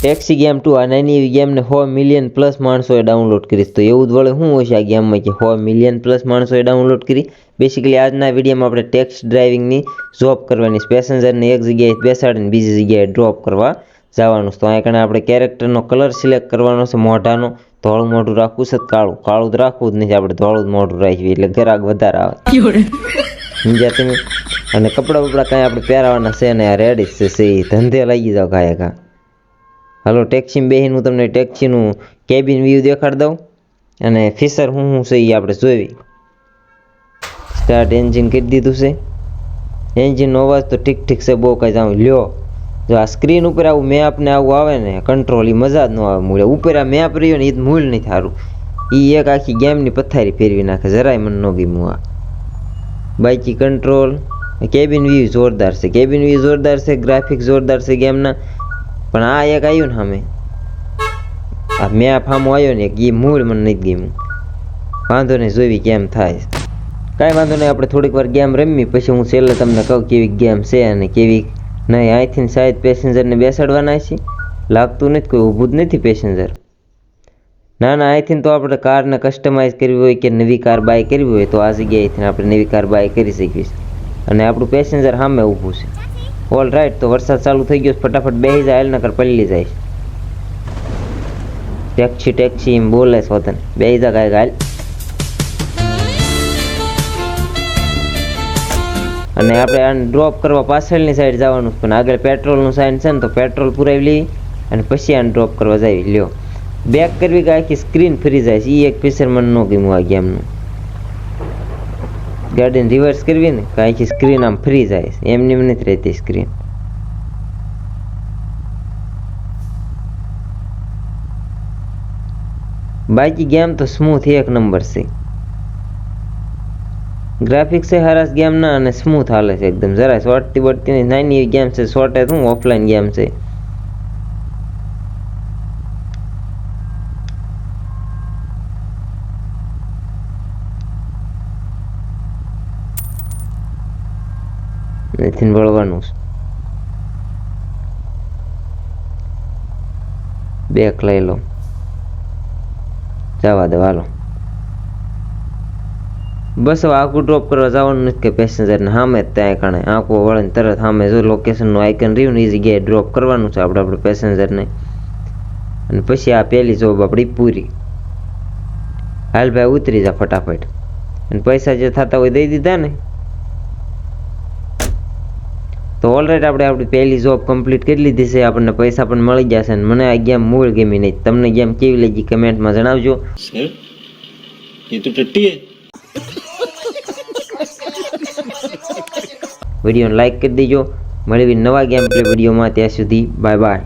Taxi game two આ નાની ગેમને સો મિલિયન પ્લસ માણસોએ ડાઉનલોડ કરી. તો એવું જ વળે શું હોય છે આ ગેમમાં કે સો મિલિયન પ્લસ માણસોએ ડાઉનલોડ કરી? બેસિકલી આજના વિડીયોમાં આપણે ટેક્સ ડ્રાઇવિંગની જોબ કરવાની પેસેન્જરને એક જગ્યાએ બેસાડીને બીજી જગ્યાએ ડ્રોપ કરવા જવાનું છે. તો અહીંયા કણે આપણે કેરેક્ટરનો કલર સિલેક્ટ કરવાનો છે, મોઢાનો. ધોળું મોઢું રાખવું છે, કાળું. કાળું તો રાખવું જ નથી આપણે ધોળું જ મોઢું રાખીએ એટલે ગ્રાહક વધારે આવે. સમજ્યા તમે? અને કપડાં બપડા કાંઈ આપણે પહેરાવાના છે ને રેડી જ છે ધંધે લાગી જાવ કાંઈ કા હાલો ટેક્સીમાં બેહીને હું તમને ટેક્સીનું કેબિન વ્યૂ દેખાડી દઉં. અને ફીચર શું શું છે એ આપણે જોઈ. સ્ટાર્ટ એન્જિન કરી દીધું છે. એન્જિનનો અવાજ તો ઠીક ઠીક છે, બહુ કાંઈ જાઉં લ્યો. જો આ સ્ક્રીન ઉપર આવું મેપ ને આવું આવે ને કંટ્રોલ એ મજા જ ન આવે મૂળે. ઉપર આ મેપ રહ્યો ને એ જ મૂળ નહીં થારું. એ એક આખી ગેમની પથારી ફેરવી નાખે, જરાય મને ન ગમ્યું આ. બાઇકી કંટ્રોલ કેબિન વ્યૂ જોરદાર છે કેબિન વ્યૂ જોરદાર છે ગ્રાફિક જોરદાર છે ગેમના પણ આ એક આવ્યું ને સામે. આ મેં આ ફામો આવ્યો ને એક એ મૂળ મને નથી ગમ્યું. વાંધો નહીં, જોવી કેમ થાય. કાંઈ વાંધો નહીં, આપણે થોડીક વાર ગેમ રમી પછી હું છેલ્લે તમને કહું કેવી ગેમ છે અને કેવી નહીં. અહીંથી શાયદ પેસેન્જરને બેસાડવાના છે. લાગતું નથી, કોઈ ઊભું જ નથી પેસેન્જર. ના ના અહીંથી તો આપણે કારને કસ્ટમાઇઝ કરવી હોય કે નવી કાર બાય કરવી હોય, તો આ જગ્યાએથી આપણે નવી કાર બાય કરી શકીએ અને આપણું પેસેન્જર સામે ઊભું છે. ઓલ રાઈટ તો વરસાદ ચાલુ થઈ ગયો ફટાફટ બેસી જાય હાલ નકર પલ્લી જાય. ટેક્સી ટેક્સી એમ બોલે સ્વતન વતન. બેસી જા કાંઈક હાલ અને આપણે આને ડ્રોપ કરવા પાછળની સાઈડ જવાનું પણ આગળ પેટ્રોલનું સાઇન છે ને, તો પેટ્રોલ પુરાવી લઈ અને પછી આને ડ્રોપ કરવા જાવી લ્યો. બેક કરવી કે આખી સ્ક્રીન ફરી જાય છે એ એક ફીચર મને ન ગમ્યું આ ગેમનું ગાડીને રિવર્સ કરવી ને કે આખી સ્ક્રીન આમ ફરી જાય છે. એમની એમ નથી રહેતી સ્ક્રીન બાકી ગેમ તો સ્મૂથ એક નંબર છે. ગ્રાફિક્સ છે હરાસ ગેમના અને સ્મૂથ હાલે છે એકદમ. જરા શોર્ટથી બળતી નહીં નાની એવી ગેમ છે શોર્ટ શું ઓફલાઈન ગેમ છે. નથી વળવાનું છે. બેક લઈ લો. જવા દો, હાલો. બસ હવે આખું ડ્રોપ કરવા જવાનું નથી કે પેસેન્જરને સામે જ ત્યાં કણે. આંખો વળીને તરત સામે જો. લોકેશનનું આઇકન રહ્યું ને એ જગ્યાએ ડ્રોપ કરવાનું છે આપણે આપણે પેસેન્જરને અને પછી આ પહેલી જોબ આપણી પૂરી. હાલ ભાઈ ઉતરી જા ફટાફટ. અને પૈસા જે થતા હોય દઈ દીધા ને. તો ઓલરેડી આપણે આપણી પહેલી જોબ કમ્પ્લીટ કરી લીધી છે. આપણને પૈસા પણ મળી જશે અને મને આ ગેમ મૂળ ગમી નહીં. તમને ગેમ કેવી લાગી કમેન્ટમાં જણાવજો. એ તો લાઇક કરી દેજો. મળી નવા ગેમ પ્લે વિડીયોમાં ત્યાં સુધી બાય બાય